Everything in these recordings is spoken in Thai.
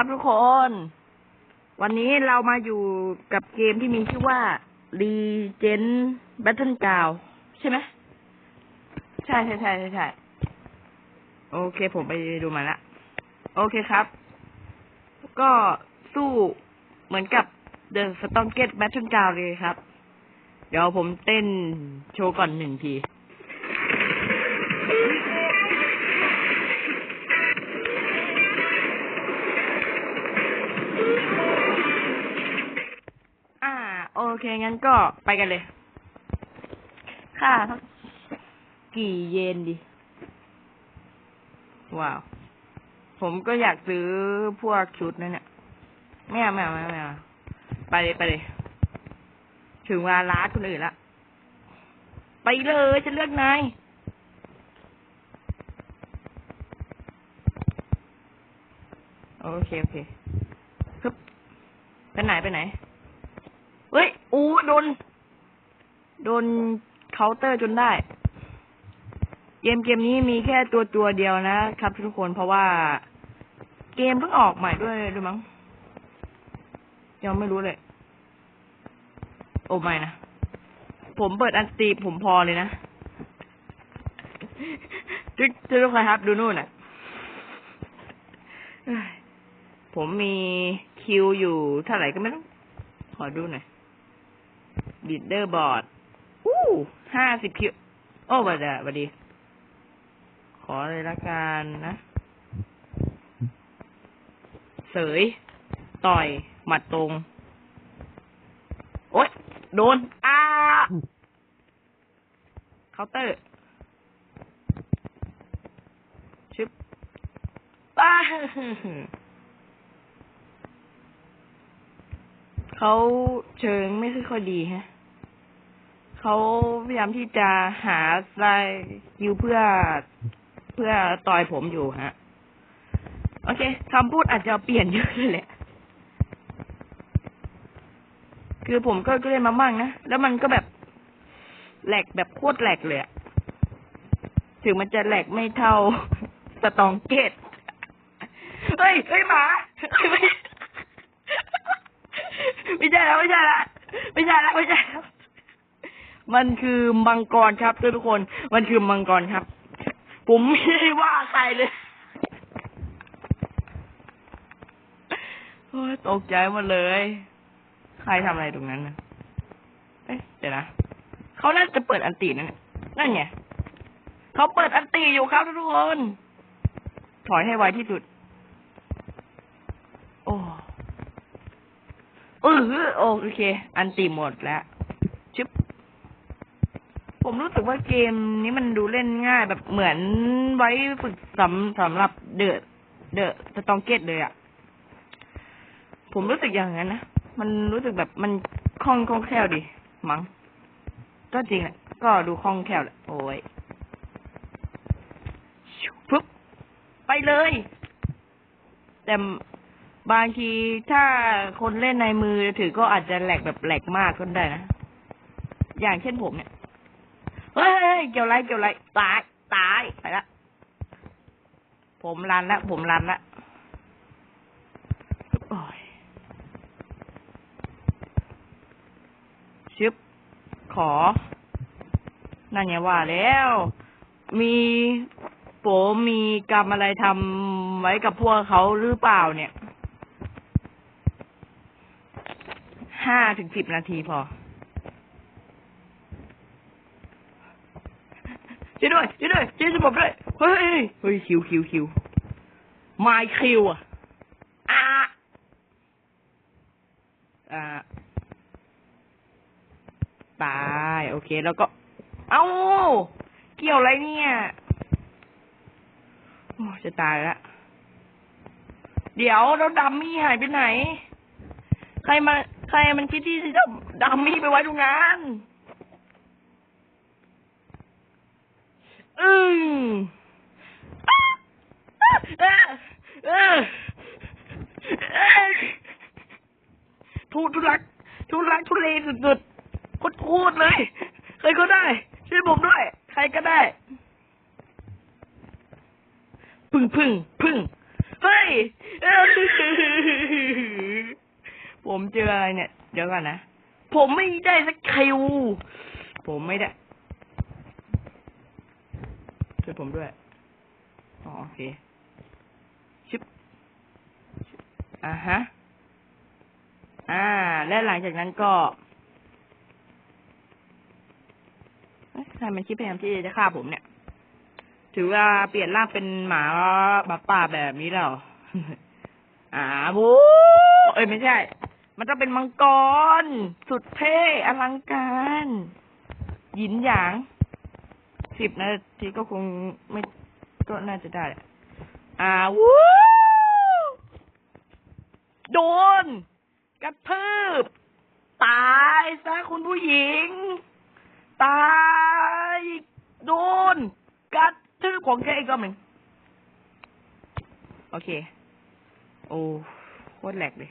ครับทุกคน วันนี้เรามาอยู่กับเกมที่มีชื่อว่า Legend Battle Ground ใช่ไหม ใช่ใช่ใช่ใช่ใช่โอเคผมไปดูมาละ โอเคครับ ก็สู้เหมือนกับ The s t o n g e t Battle Ground เลยครับ เดี๋ยวผมเต้นโชว์ก่อนหนึ่งที เค งั้นก็ไปกันเลย ค่าเท่ากี่เยนดีว้าว ผมก็อยากซื้อพวกชุดนั่นเนี่ยไม่เอาไม่เอาไม่เอาไม่เอาไปเลยไปเลย ถึงเวลาล้าคนอื่นละ ไปเลยฉันเลือกนายโอเค โอเคฮึบไปไหน ไปไหน เฮ้ย อู้โดน โดนเคาน์เตอร์จนได้ เกมเกมนี้มีแค่ตัวตัวเดียวนะครับทุกคนเพราะว่า เกมเพิ่งออกใหม่ด้วยด้วยมั้งยังไม่รู้เลย โอ้ไม่นะ ผมเปิดอันตีผมพอเลยนะทุกทุกคนครับ ดูนู่นน่ะ ผมมีคิวอยู่เท่าไหร่ก็ไม่รู้ ขอดูหน่อย บีดเดอร์บอร์ดอู้ห้าสิบคิว โอ้บัดดาบัดดี ขอเลยละกันนะ เสย ต่อย หมัดตรง โอ๊ย โดน อ้าเคาน์เตอร์ชึบป้าเขาเชิงไม่ค่อยดีฮะ เขาพยายามที่จะหาสายคิวเพื่อเพื่อต่อยผมอยู่ฮะ โอเคคำพูดอาจจะเปลี่ยนเยอะเลยแหละ คือผมก็เล่นมามั่งนะ แล้วมันก็แบบแหลกแบบโคตรแหลกเลยถึงมันจะแหลกไม่เท่าสตองเกต เฮ้ย เฮ้ยหมา ไม่ไม่ใช่แล้วไม่ใช่แล้วไม่ใช่แล้วไม่ใช่แล้ว มันคือมังกรครับทุกคน มันคือมังกรครับ ผมไม่ได้ว่าใครเลยโอ้ยตกใจหมดเลย ใครทำอะไรตรงนั้นนะเอ๊ะเดี๋ยวนะเขาน่าจะเปิดอันตีนั่นน่ะนั่นไงเขาเปิดอันตีอยู่ครับทุกคน ถอยให้ไวที่สุด โอ้เออโอเค อันตีหมดแล้ว ผมรู้สึกว่าเกมนี้มันดูเล่นง่าย แบบเหมือนไว้ฝึกสำสำหรับเดอะเดอะสตองเกตเลยอะผมรู้สึกอย่างนั้นนะ มันรู้สึกแบบมันคล่องคล่องแคล่วดี มั้งก็จริงแหละ ก็ดูคล่องแคล่วแหละ โอ้ยชุบปึ๊บไปเลย แต่บางทีถ้าคนเล่นในมือถือก็อาจจะแหลกแบบแหลกมากก็ได้นะ อย่างเช่นผมเนี่ย เฮ้ยเกี่ยวไรเกี่ยวไรตายตายไปละผมรันละผมรันละโอ้ยชึบขอ นั่นไงว่าแล้ว มีโปมีกรรมอะไรทำไว้กับพวกเขาหรือเปล่าเนี่ย ห้าถึงสิบนาทีพอ ช่วยด้วยช่วยด้วยช่วยผมด้วยเฮ้ยเฮ้ยคิวคิวคิวมาคิวอะอ่าอ่าตายโอเค แล้วก็ เอ้า เกี่ยวอะไรเนี่ยโอ้จะตายละเดี๋ยวแล้วดัมมี่หายไปไหน ใครมา ใครมันคิดที่จะดัมมี่ไปไว้ตรงนั้น อืมทุทุลัก ทุลักทุเลสุดๆโคตรโคตรเลย ใครก็ได้ ช่วยผมด้วย ใครก็ได้ พึ่งพึ่งพึ่งเฮ้ย ผมเจออะไรเนี่ย เดี๋ยวก่อนนะ ผมไม่ได้สักคิว ผมไม่ได้ ผมด้วย อ๋อโอเคชึบอ่าฮะ อ่า และหลังจากนั้นก็ทำไมมันคิดพยายามที่จะฆ่าผมเนี่ย ถือว่าเปลี่ยนร่างเป็นหมาหมาป่าแบบนี้แล้วออ่าบูเอ้ยไม่ใช่ มันต้องเป็นมังกร สุดเท่อลังการ หยินหยาง สิบนาทีก็คงไม่ก็น่าจะได้อ่าวู้โดน กระทืบ ตายซะคุณผู้หญิง ตาย โดน กระทืบของแกอีกรอบหนึ่งโอเค โอ้โคตรแหลกเลย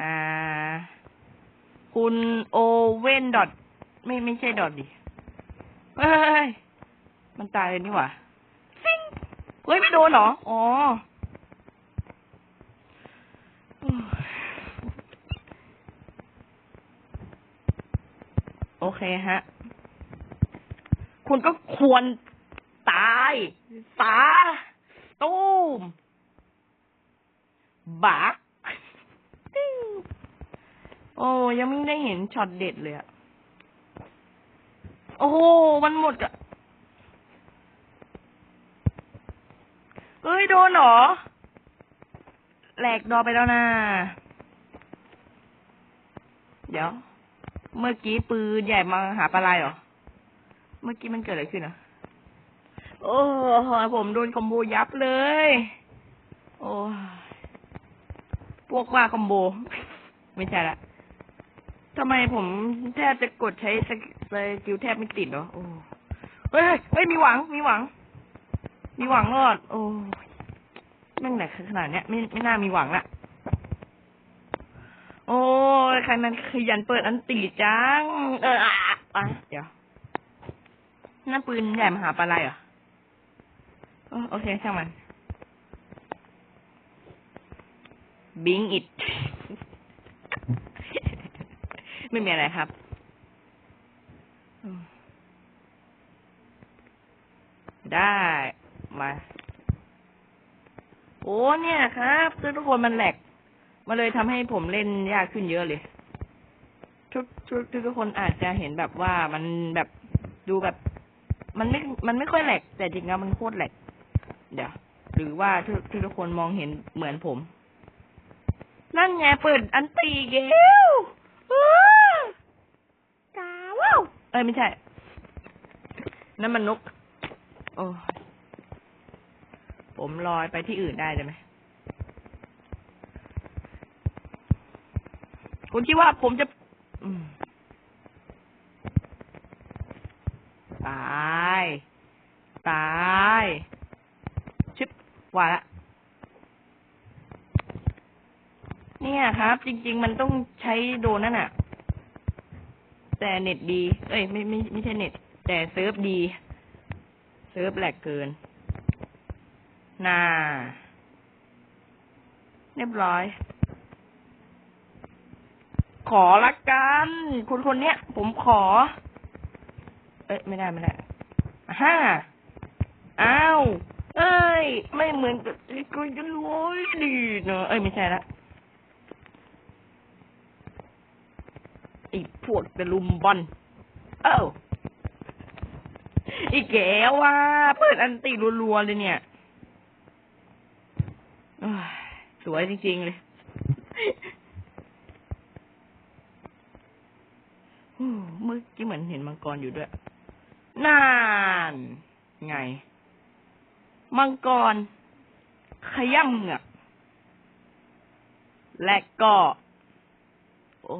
อ่า คุณโอเว่นดอทไม่ไม่ใช่ดอทดิ เฮ้ย มันตายเลยนี่หว่าซิงเฮ้ยไม่โดนเหรอ อ๋อโอเคฮะ คุณก็ควรตายสาตูมบักติ้งโอ้ยังไม่ได้เห็นช็อตเด็ดเลยอะ โอ้โห มันหมดอะเอ้ย โดนเหรอ แหลกดอไปแล้วนะ เดี๋ยว เมื่อกี้ปืนใหญ่มาหาปลาไหลเหรอ เมื่อกี้มันเกิดอะไรขึ้นอะ โอ้ผมโดนคอมโบยับเลย โอ้พวกว่าคอมโบ ไม่ใช่ละ ทำไมผมแทบจะกดใช้สกิสกิลแทบไม่ติดเหรอโอ้เฮ้ยเฮ้ยมีหวัง มีหวัง มีหวังรอด โอ้ยแม่งไหนขนาดเนี้ยไม่ไม่น่ามีหวังละโอ้ยใครมันขยันเปิดอันตีจัง เอออะอะเดี๋ยวนั่นปืนใหญ่มหาปลาไหลเหรอโอ้โอเคช่างมันบิงอิด ไม่มีอะไรครับได้มาโอ้เนี่ยครับทุกคนมันแหลกมาเลยทำให้ผมเล่นยากขึ้นเยอะเลยทุกทุกทุกคนอาจจะเห็นแบบว่ามันแบบดูแบบ มันไม่ มันไม่ค่อยแหลก แต่จริงแล้วมันโคตรแหลกเดี๋ยวหรือว่าทุกทุกคนมองเห็นเหมือนผม นั่นไงเปิดอันตีเกลกาว้าว เอ้ยไม่ใช่ นั่นมันนก โอ้ผมลอยไปที่อื่นได้ไหมคุณคิดว่าผมจะตายตายชิบว่าละ เนี่ยครับ จริง ๆ มันต้องใช้โดนนั่นน่ะ แต่เน็ตดี เอ้ยไม่ไม่ไม่ใช่เน็ต แต่เซิร์ฟดี เซิร์ฟแหลกเกิน น่า เรียบร้อย ขอละกันคุณคนเนี้ย ผมขอ เอ้ยไม่ได้ไม่ได้ฮ่าอ้าว เอ้ย ไม่เหมือนกับที่คุยกันเลยดีเนอะเอ้ย ไม่ใช่ละ ไอ้พวกตะลุมบอลเอ้าไอ้แกว่าเปิดอันตีรัวๆเลยเนี่ยสวยจริงๆเลยโอ้เมื่อกี้เหมือนเห็นมังกรอยู่ด้วยนานไง มังกร ขย่ำเงือกและก็ โอ้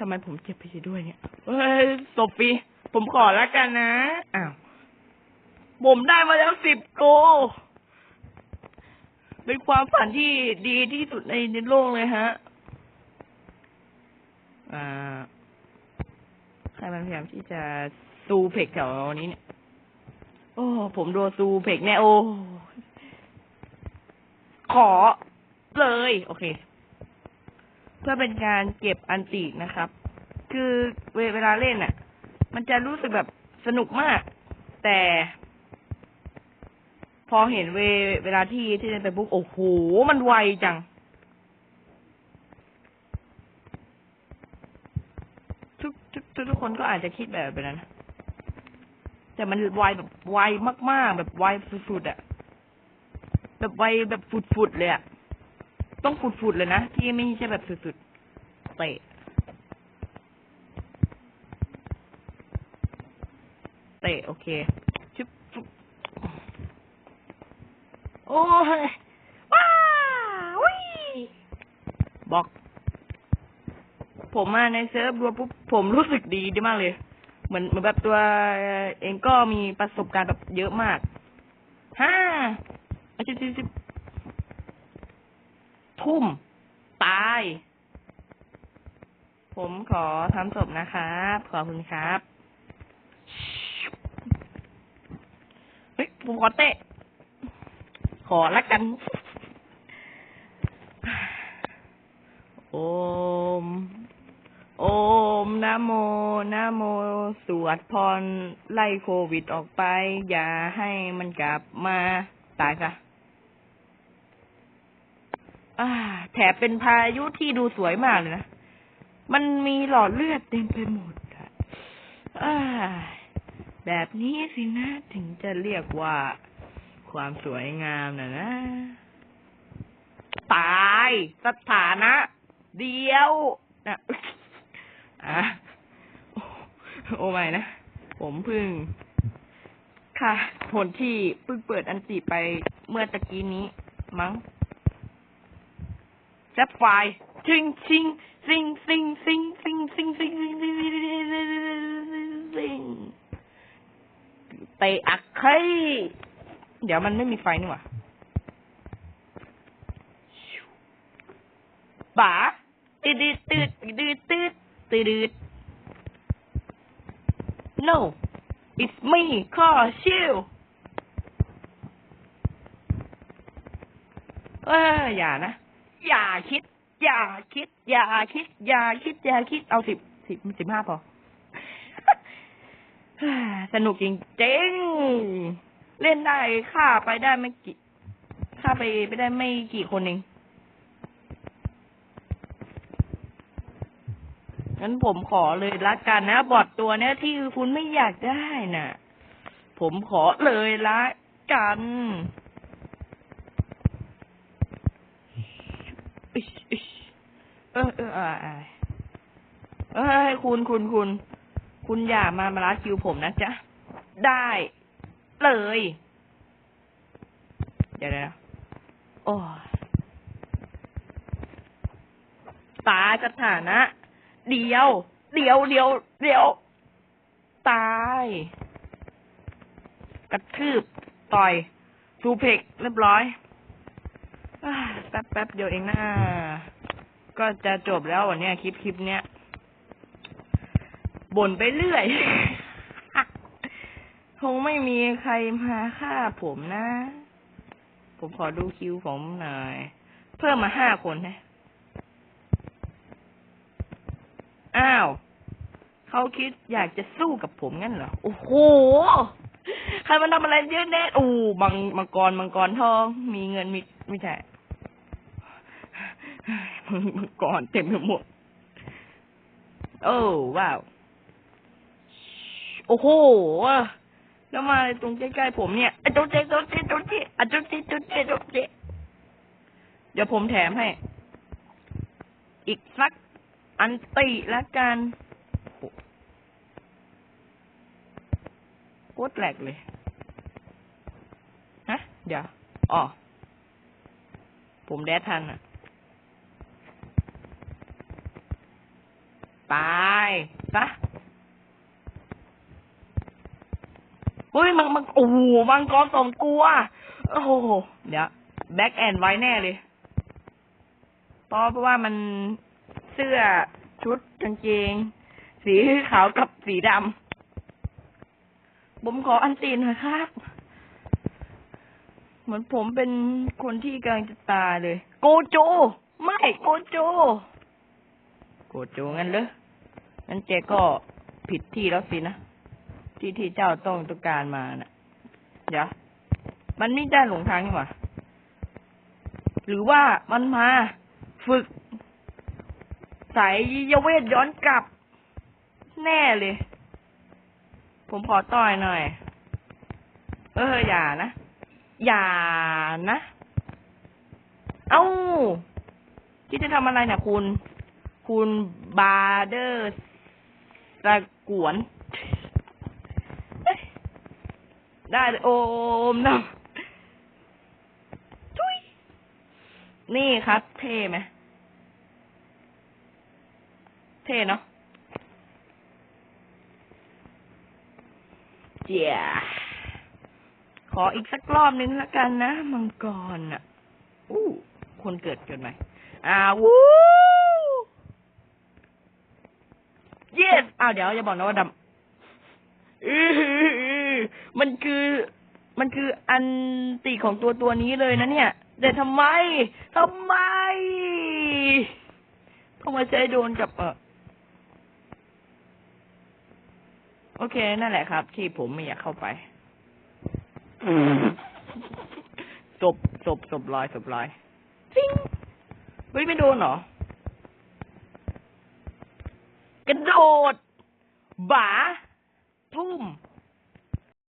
ทำไมผมเจ็บไปเสียด้วยเนี่ยเฮ้ยโซฟีผมขอแล้วกันนะอ้าวผมได้มาแล้วสิบโก เป็นความฝันที่ดีที่สุดในในโลกเลยฮะ อ่า ใครมันพยายามที่จะซูเพกแถวนี้เนี่ย โอ้ ผมโดนซูเพกแน่โอ้ ขอเลย โอเค เพื่อเป็นการเก็บอันตินะครับ คือเวเวลาเล่นอะ มันจะรู้สึกแบบสนุกมาก แต่ พอเห็นเวเวลาที่ที่เล่นไปปุ๊บโอ้โห มันไวจังทุกทุกทุกทุกคนก็อาจจะคิดแบบแบบนั้น แต่มันไวแบบไวมาก ๆ แบบไวสุดๆอะแบบไวแบบฟุดๆเลยอะ ต้องฟุดๆเลยนะ ที่ไม่ใช่แบบสุดๆเตะเตะโอเคชุบโอ้ยว้าวิบอก ผมมาในเซิร์ฟรวมปุ๊บผมรู้สึกดีดีมากเลย เหมือนเหมือนแบบตัวเองก็มีประสบการณ์แบบเยอะมากห้าอาชิบชิบชิบ ทุ่ม ตาย ผมขอทำศพนะครับ ขอบคุณครับ เฮ้ย ผมขอเตะ ขอละกัน โอม โอมนะโมนะโม สวดพร ไล่โควิดออกไป อย่าให้มันกลับมา ตายซะ อ่า แถบเป็นพายุที่ดูสวยมากเลยนะ มันมีหลอดเลือดเต็มไปหมดอะอ่าแบบนี้สินะ ถึงจะเรียกว่าความสวยงามนะนะ ตาย สถานะ เดียวนะอะโอ้โอ้ไม่นะ ผมเพึ่ง ค่ะ ผลที่เพิ่งเปิดอันติไปเมื่อตะกี้นี้มั้ง ซบไฟล์ชิงชิงซิงซิงซิงซิงซิงซิงซิงซิงซิงเตะอักเคยเดี๋ยวมันไม่มีไฟนี่หว่าป๋าตืดตืดตืดตืดตืดตืด no it's me call you เอออย่านะ อย่าคิด อย่าคิด อย่าคิด อย่าคิด อย่าคิด เอาสิบสิบสิบห้าพอ สนุกจริงจริงเล่นได้ฆ่าไปได้ไม่กี่ฆ่าไปไปได้ไม่กี่คนเองงั้นผมขอเลยละกันนะ บอดตัวเนี้ยที่คุณไม่อยากได้น่ะ ผมขอเลยละกัน อิอิ๊ชเออเออเออเออเอ้ยคุณคุณคุณ คุณอย่ามามาล้าคิวผมนะจ๊ะ ได้ เลย เดี๋ยวนะโอ้ตายสถานะ เดียว เดียวเดียวเดียว ตาย กระทืบ ต่อยทูเพกเรียบร้อย แป๊บแป๊บเดียวเองนะก็จะจบแล้ววันนี้คลิปคลิปเนี้ยบ่นไปเรื่อยคงไม่มีใครมาฆ่าผมนะ ผมขอดูคิวผมหน่อย เพิ่มมาห้าคนนะ อ้าว เขาคิดอยากจะสู้กับผมงั้นเหรอ โอ้โห ใครมันทำอะไรเยอะแน่โอ้มังมังกรมังกรทอง มีเงินมีไม่ใช่ มังกรเต็มไปหมด โอ้ว้าว โอ้โหแล้วมาตรงใกล้ๆผมเนี่ยอ้โจ๊เจ๊โจ๊เจ๊โจ๊เจ๊อะโจ๊เจ๊โจ๊เจ๊โจ๊เจ๊เดี๋ยวผมแถมให้ อีกสักอันติละกันโอ้โคตรแหลกเลย ฮะ เดี๋ยว อ๋อ ผมแดดทันอะ ตายซะเฮ้ยมังมังโอ้โหมังกรสองตัว โอ้โห เดี๋ยว แบ็กแอนไว้แน่เลยเพราะว่ามันเสื้อชุดกางเกง สีขาวกับสีดำผมขออันตีนหน่อยครับ เหมือนผมเป็นคนที่กำลังจะตายเลย โกโจ ไม่ โกโจ โกโจงั้นเหรอ งั้นเจก็ผิดที่แล้วสินะ ที่ที่เจ้าต้องต้องการมาน่ะ เดี๋ยว มันไม่ได้หลงทางนี่หว่าหรือว่ามันมาฝึกสายยเวทย้อนกลับ แน่เลย ผมขอต่อยหน่อย เออ อย่านะ อย่านะ เอ้าที่จะทำอะไรนะคุณ คุณบาร์เดอร์ ตะกวน ได้โอมนะทุยนี่ครับ เท่ไหมเท่เนาะเจียขออีกสักรอบนึงละกันนะ มังกรอะ อู้ คนเกิดเกิดไหมอ่าวู้ yes อ้าวเดี๋ยวอย่าบอกนะว่าดำอื้อหือมันคือ มันคืออันติของตัวตัวนี้เลยนะเนี่ย แต่ทำไมทำไมทำไมใช้โดนกับเออโอเค นั่นแหละครับ ที่ผมไม่อยากเข้าไปศพศพศพลอยศพลอยซิงเฮ้ยไม่โดนเหรอ กระโดด บา ทุ่ม